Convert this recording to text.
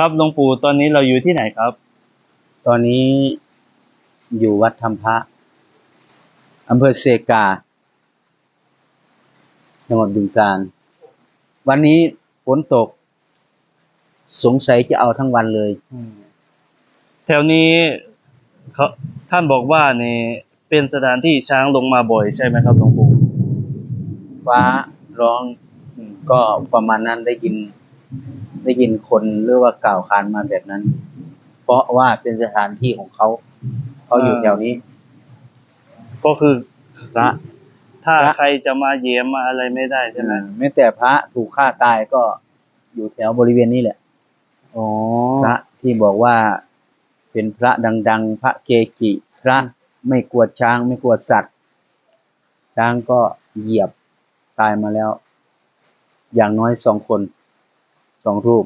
ครับหลวงปู่ตอนนี้เราอยู่ที่ไหนครับ ตอนนี้อยู่วัดธรรมพระอำเภอเซกาจังหวัดบึงกาฬวันนี้ฝนตก สงสัยจะเอาทั้งวันเลย แถวนี้เขาท่านบอกว่านี่เป็นสถานที่ช้างลงมาบ่อยใช่ไหมครับหลวงปู่ฟ้าร้องอืมก็ประมาณนั้นได้ยิน ได้ยินคนหรือว่ากล่าวขานมาแบบนั้น เพราะว่าเป็นสถานที่ของเขา เขาอยู่แถวนี้ ก็คือพระถ้าพระใครจะมาเยี่ยมมาอะไรไม่ได้ใช่ไหมแม้แต่พระถูกฆ่าตายก็อยู่แถวบริเวณนี้แหละอ๋อพระที่บอกว่าเป็นพระดัง ๆ พระเกจิพระไม่กลัวช้างไม่กลัวสัตว์ ช้างก็เหยียบตายมาแล้ว อย่างน้อยสองคน สองรูป